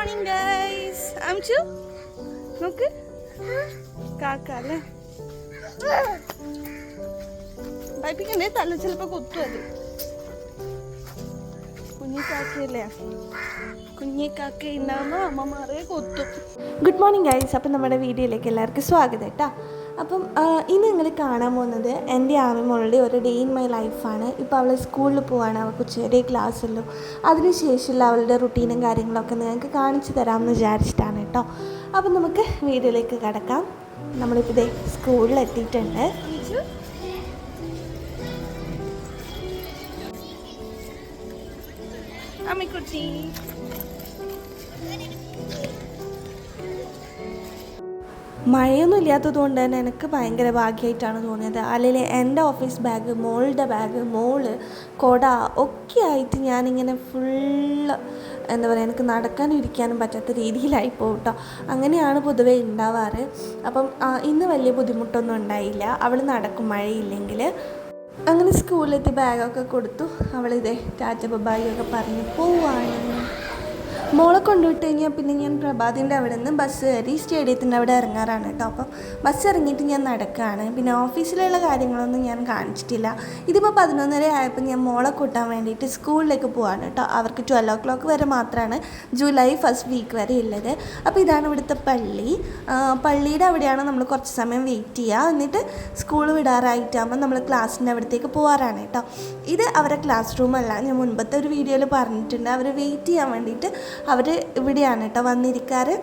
Morning guys അമിച്ചു നോക്ക്. കാക്ക അല്ലേ? ഭയപ്പിക്കണ്ടേ തല ചിലപ്പോ കൊത്തും അത്. കുഞ്ഞി കുഞ്ഞിക്കാക്ക കുഞ്ഞി കാക്ക ഉണ്ടാകുമ്പോ അമ്മമാരെ കൊത്തും. ഗുഡ് മോർണിംഗ് ഗൈസ് അപ്പം നമ്മുടെ വീഡിയോയിലേക്ക് എല്ലാവർക്കും സ്വാഗതം കേട്ടോ അപ്പം ഇന്ന് നിങ്ങൾ കാണാൻ പോകുന്നത് എന്റെ ആമിമോളുടെ ഒരു ഡേ ഇൻ മൈ ലൈഫാണ് ഇപ്പോൾ അവൾ സ്കൂളിൽ പോവാണ്. അവൾക്ക് ചെറിയ ക്ലാസ്സുള്ളൂ അതിനുശേഷമുള്ള അവളുടെ റുട്ടീനും കാര്യങ്ങളൊക്കെ നിങ്ങൾക്ക് കാണിച്ചു തരാമെന്ന് വിചാരിച്ചിട്ടാണ് കേട്ടോ. അപ്പം നമുക്ക് വീഡിയോയിലേക്ക് കിടക്കാം. നമ്മളിപ്പോൾ ഇതേ സ്കൂളിൽ എത്തിയിട്ടുണ്ട്. അമ്മിക്കുട്ടി. മഴയൊന്നും ഇല്ലാത്തത് കൊണ്ട് തന്നെ എനിക്ക് ഭയങ്കര ഭാഗ്യമായിട്ടാണ് തോന്നിയത്. അല്ലെങ്കിൽ എന്റെ ഓഫീസ് ബാഗ് മോളുടെ ബാഗ് മോൾ കൊട ഒക്കെ ആയിട്ട് ഞാനിങ്ങനെ ഫുള്ള് എന്താ പറയുക എനിക്ക് നടക്കാനും ഇരിക്കാനും പറ്റാത്ത രീതിയിലായി പോകും കേട്ടോ അങ്ങനെയാണ് പൊതുവേ ഉണ്ടാവാറ് അപ്പം ഇന്ന് വലിയ ബുദ്ധിമുട്ടൊന്നും ഉണ്ടായില്ല. അവൾ നടക്കും മഴയില്ലെങ്കിൽ. അങ്ങനെ സ്കൂളിലെത്തി ബാഗൊക്കെ കൊടുത്തു. അവളിതേ ടാറ്റ ബബായി ഒക്കെ പറഞ്ഞ് പോവാണ്. മോളെ കൊണ്ടുവിട്ട് കഴിഞ്ഞാൽ പിന്നെ ഞാൻ പ്രഭാതിന്റെ അവിടെ നിന്ന് ബസ് കയറി സ്റ്റേഡിയത്തിന്റെ അവിടെ ഇറങ്ങാറാണ് കേട്ടോ. അപ്പം ബസ് ഇറങ്ങിയിട്ട് ഞാൻ നടക്കുകയാണ് പിന്നെ ഓഫീസിലുള്ള കാര്യങ്ങളൊന്നും ഞാൻ കാണിച്ചിട്ടില്ല. ഇതിപ്പോൾ പതിനൊന്നര ആയപ്പോൾ ഞാൻ മോളെ കൂട്ടാൻ വേണ്ടിയിട്ട് സ്കൂളിലേക്ക് പോവാണ് കേട്ടോ. അവർക്ക് ട്വൽവ് ഓ ക്ലോക്ക് വരെ മാത്രമാണ് ജൂലൈ ഫസ്റ്റ് വീക്ക് വരെ ഉള്ളത്. അപ്പോൾ ഇതാണ് ഇവിടുത്തെ പള്ളി. പള്ളിയുടെ അവിടെയാണ് നമ്മൾ കുറച്ച് സമയം വെയിറ്റ് ചെയ്യുക എന്നിട്ട് സ്കൂൾ വിടാറായിട്ടാകുമ്പോൾ നമ്മൾ ക്ലാസ്സിന്റെ അവിടത്തേക്ക് പോകാറാണ് കേട്ടോ. ഇത് അവരുടെ ക്ലാസ് റൂമല്ല ഞാൻ മുൻപത്തെ ഒരു വീഡിയോയിൽ പറഞ്ഞിട്ടുണ്ട്. അവർ വെയിറ്റ് ചെയ്യാൻ വേണ്ടിയിട്ട് അവർ ഇവിടെയാണ് കേട്ടോ വന്നിരിക്കാറ്.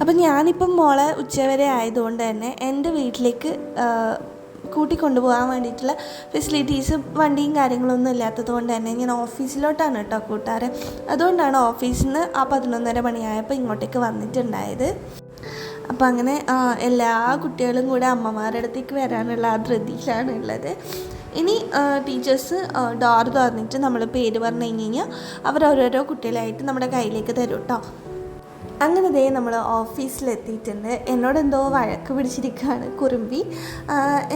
അപ്പം ഞാനിപ്പം മോളെ ഉച്ചവരെ ആയതുകൊണ്ട് തന്നെ എന്റെ വീട്ടിലേക്ക് ആ, കൂട്ടിക്കൊണ്ടുപോകാൻ വേണ്ടിയിട്ടുള്ള ഫെസിലിറ്റീസ് വണ്ടിയും കാര്യങ്ങളൊന്നും ഇല്ലാത്തത് കൊണ്ട് തന്നെ ഞാൻ ഓഫീസിലോട്ടാണ് കേട്ടോ കൂട്ടാറ്. അതുകൊണ്ടാണ് ഓഫീസിൽ നിന്ന് ആ പതിനൊന്നര മണിയായപ്പോൾ ഇങ്ങോട്ടേക്ക് വന്നിട്ടുണ്ടായത്. അപ്പം അങ്ങനെ എല്ലാ കുട്ടികളും കൂടെ അമ്മമാരുടെ അടുത്തേക്ക് വരാനുള്ള ആ ധൃതിയിലാണ് ഉള്ളത് ഇനി ടീച്ചേഴ്സ് ഡോർ തുറന്നിട്ട് നമ്മൾ പേര് പറഞ്ഞു കഴിഞ്ഞ് കഴിഞ്ഞാൽ അവർ ഓരോരോ കുട്ടികളായിട്ട് നമ്മുടെ കയ്യിലേക്ക് തരും കേട്ടോ അങ്ങനെ ദേ നമ്മൾ ഓഫീസിലെത്തിയിട്ടുണ്ട്. എന്നോട് എന്തോ വഴക്ക് പിടിച്ചിരിക്കുകയാണ് കുറുമ്പി.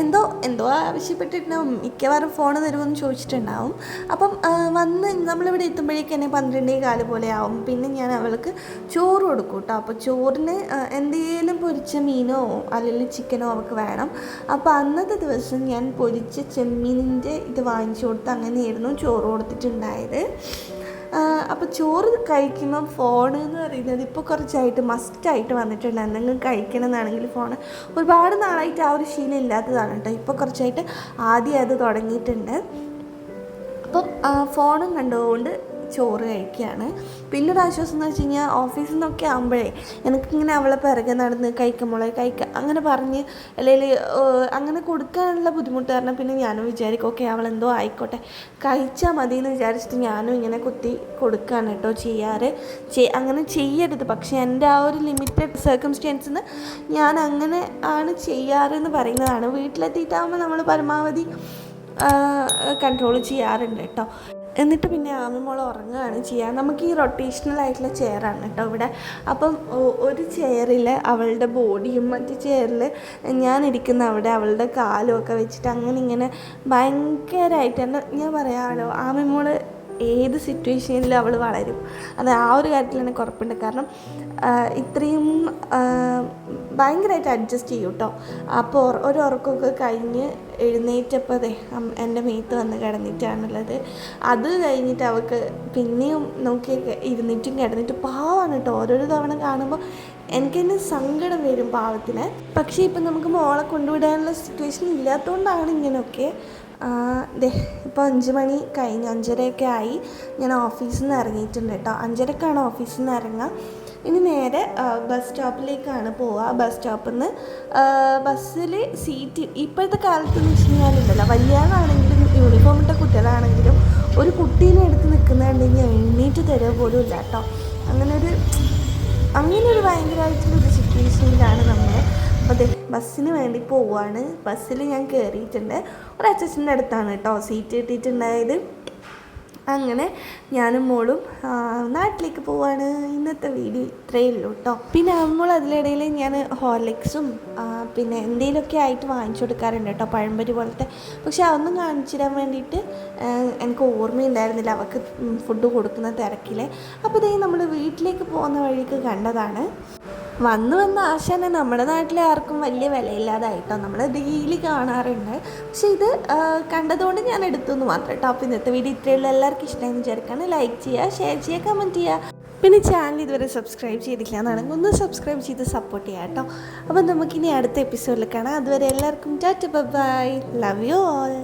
എന്തോ എന്തോ ആവശ്യപ്പെട്ടിട്ടുണ്ടാവും മിക്കവാറും ഫോൺ തരുമെന്ന് ചോദിച്ചിട്ടുണ്ടാവും. അപ്പം വന്ന് നമ്മളിവിടെ എത്തുമ്പോഴേക്ക് തന്നെ പന്ത്രണ്ടേ കാൽ പോലെ ആവും. പിന്നെ ഞാൻ അവൾക്ക് ചോറ് കൊടുക്കും കേട്ടോ അപ്പോൾ ചോറിന് എന്തെങ്കിലും പൊരിച്ച മീനോ അല്ലെങ്കിൽ ചിക്കനോ അവൾക്ക് വേണം. അപ്പോൾ അന്നത്തെ ദിവസം ഞാൻ പൊരിച്ച ചെമ്മീനിന്റെ ഇത് വാങ്ങിച്ചു കൊടുത്ത് അങ്ങനെയായിരുന്നു ചോറ് കൊടുത്തിട്ടുണ്ടായത്. അപ്പോൾ ചോറ് കഴിക്കുമ്പം ഫോൺ എന്ന് പറയുന്നത് ഇപ്പോൾ കുറച്ചായിട്ട് മസ്റ്റായിട്ട് വന്നിട്ടുണ്ട്. എന്തെങ്കിലും കഴിക്കണം എന്നാണെങ്കിൽ ഫോൺ ഒരുപാട് നാളായിട്ട് ആ ഒരു ശീലം ഇല്ലാത്തതാണ് കേട്ടോ. ഇപ്പോൾ കുറച്ചായിട്ട് ആദ്യം അത് തുടങ്ങിയിട്ടുണ്ട്. അപ്പം ഫോണും കണ്ടുകൊണ്ട് ചോറ് കഴിക്കുകയാണ്. പിന്നെ ഒരു ആശ്വാസം എന്ന് വെച്ച് കഴിഞ്ഞാൽ ഓഫീസിൽ നിന്നൊക്കെ ആകുമ്പോഴേ എനിക്കിങ്ങനെ അവളെ പിറകെ നടന്ന് കഴിക്കുമ്പോളെ കഴിക്കുക അങ്ങനെ പറഞ്ഞ് അല്ലെങ്കിൽ അങ്ങനെ കൊടുക്കാനുള്ള ബുദ്ധിമുട്ട് കാരണം പിന്നെ ഞാനും വിചാരിക്കും ഓക്കെ അവളെന്തോ ആയിക്കോട്ടെ. കഴിച്ചാൽ മതി എന്ന് വിചാരിച്ചിട്ട് ഞാനും ഇങ്ങനെ കുത്തി കൊടുക്കുകയാണ് കേട്ടോ ചെയ്യാറ്. ചെയ്- അങ്ങനെ ചെയ്യരുത്. പക്ഷേ എന്റെ ആ ഒരു ലിമിറ്റഡ് സർക്കംസ്റ്റൻസിൽ നിന്ന് ഞാൻ അങ്ങനെ ആണ് ചെയ്യാറെന്ന് പറയുന്നതാണ്. വീട്ടിലെത്തിയിട്ടാകുമ്പോൾ നമ്മൾ പരമാവധി കൺട്രോൾ ചെയ്യാറുണ്ട് കേട്ടോ. എന്നിട്ട് പിന്നെ ആമിമോൾ ഉറങ്ങുകയാണ് ചെയ്യുക. നമുക്ക് ഈ റൊട്ടേഷണൽ ആയിട്ടുള്ള ചെയറാണ് കേട്ടോ ഇവിടെ. അപ്പം ഒരു ചെയറിൽ അവളുടെ ബോഡിയും മറ്റു ചെയറിൽ ഞാനിരിക്കുന്ന അവിടെ അവളുടെ കാലും ഒക്കെ വെച്ചിട്ട് അങ്ങനെ ഇങ്ങനെ ഭയങ്കരമായിട്ട് തന്നെ ഞാൻ പറയാമല്ലോ ആമിമോൾ ഏത് സിറ്റുവേഷനിലും അവൾ വളരും. അത് ആ ഒരു കാര്യത്തിൽ എനിക്ക് ഉറപ്പുണ്ട്. കാരണം ഇത്രയും ഭയങ്കരമായിട്ട് അഡ്ജസ്റ്റ് ചെയ്യും കേട്ടോ അപ്പോൾ ഒരു ഉറക്കമൊക്കെ കഴിഞ്ഞ് എഴുന്നേറ്റപ്പോൾ അതെ എന്റെ മേത്ത് വന്ന് കിടന്നിട്ടാണുള്ളത്. അത് കഴിഞ്ഞിട്ട് അവൾക്ക് പിന്നെയും നോക്കി ഇരുന്നിട്ടും കിടന്നിട്ട് പാവാണ് കേട്ടോ ഓരോരോ തവണ കാണുമ്പോൾ എനിക്ക് തന്നെ സങ്കടം വരും പാവത്തിന്. പക്ഷേ ഇപ്പം നമുക്ക് മോളെ കൊണ്ടുവിടാനുള്ള സിറ്റുവേഷൻ ഇല്ലാത്തതുകൊണ്ടാണ് ഇങ്ങനെയൊക്കെ ഇപ്പോൾ അഞ്ച് മണി കഴിഞ്ഞ് അഞ്ചരയൊക്കെ ആയി. ഞാൻ ഓഫീസിൽ നിന്ന് ഇറങ്ങിയിട്ടുണ്ട് കേട്ടോ അഞ്ചരക്കാണ് ഓഫീസിൽ നിന്ന് ഇറങ്ങുക ഇനി നേരെ ബസ് സ്റ്റോപ്പിലേക്കാണ് പോവുക ബസ് സ്റ്റോപ്പിൽ നിന്ന് ബസ്സിൽ സീറ്റ് ഇപ്പോഴത്തെ കാലത്ത് എന്ന് വെച്ച് കഴിഞ്ഞാലുണ്ടല്ലോ. വലിയാളാണെങ്കിലും യൂണിഫോം ഇട്ട കുട്ടികളാണെങ്കിലും ഒരു കുട്ടീനെ എടുത്ത് നിൽക്കുന്നുണ്ടെങ്കിൽ എണ്ണീറ്റ് തരുക പോലും ഇല്ല കേട്ടോ അങ്ങനെ ഒരു അങ്ങനെ ഒരു ഭയങ്കരമായിട്ടുള്ളൊരു സിറ്റുവേഷനിലാണ് നമ്മൾ അപ്പോൾ ബസ്സിന് വേണ്ടി പോവുകയാണ് ബസ്സിൽ ഞാൻ കയറിയിട്ടുണ്ട് ഒരു അച്ഛന്റെ അടുത്താണ് കേട്ടോ. സീറ്റ് കിട്ടിയിട്ടുണ്ടായത് അങ്ങനെ ഞാനും മോളും നാട്ടിലേക്ക് പോവാണ് ഇന്നത്തെ വീഡിയോ ഇത്രയേ ഉള്ളൂ കേട്ടോ പിന്നെ നമ്മൾ അതിലിടയിൽ ഞാൻ ഹോർലിക്സും പിന്നെ എന്തെങ്കിലുമൊക്കെ ആയിട്ട് വാങ്ങിച്ചു കൊടുക്കാറുണ്ട് കേട്ടോ പഴംപൊരി പോലത്തെ. പക്ഷെ അതൊന്നും കാണിച്ചു തരാൻ വേണ്ടിയിട്ട് എനിക്ക് ഓർമ്മയുണ്ടായിരുന്നില്ല അവൾക്ക് ഫുഡ് കൊടുക്കുന്ന തിരക്കിൽ അപ്പോൾ ഇതേ നമ്മൾ വീട്ടിലേക്ക് പോകുന്ന വഴിക്ക് കണ്ടതാണ്. വന്ന് വന്ന ആശാനെ നമ്മുടെ നാട്ടിലെ ആർക്കും വലിയ വിലയില്ലാതായിട്ടോ. നമ്മൾ ഡെയിലി കാണാറുണ്ട്. പക്ഷെ ഇത് കണ്ടതുകൊണ്ട് ഞാൻ എടുത്തു എന്ന് മാത്രം കേട്ടോ. അപ്പോൾ ഇന്നത്തെ വീഡിയോ ഇത്രയുള്ള. എല്ലാവർക്കും ഇഷ്ടമായി വിചാരിക്കുകയാണ്. ലൈക്ക് ചെയ്യുക ഷെയർ ചെയ്യുക കമന്റ് ചെയ്യുക. പിന്നെ ചാനൽ ഇതുവരെ സബ്സ്ക്രൈബ് ചെയ്തിട്ടില്ല എന്നാണെങ്കിൽ ഒന്ന് സബ്സ്ക്രൈബ് ചെയ്ത് സപ്പോർട്ട് ചെയ്യാം കേട്ടോ. അപ്പോൾ നമുക്കിനി അടുത്ത എപ്പിസോഡിൽ കാണാം. അതുവരെ എല്ലാവർക്കും tata bye love you all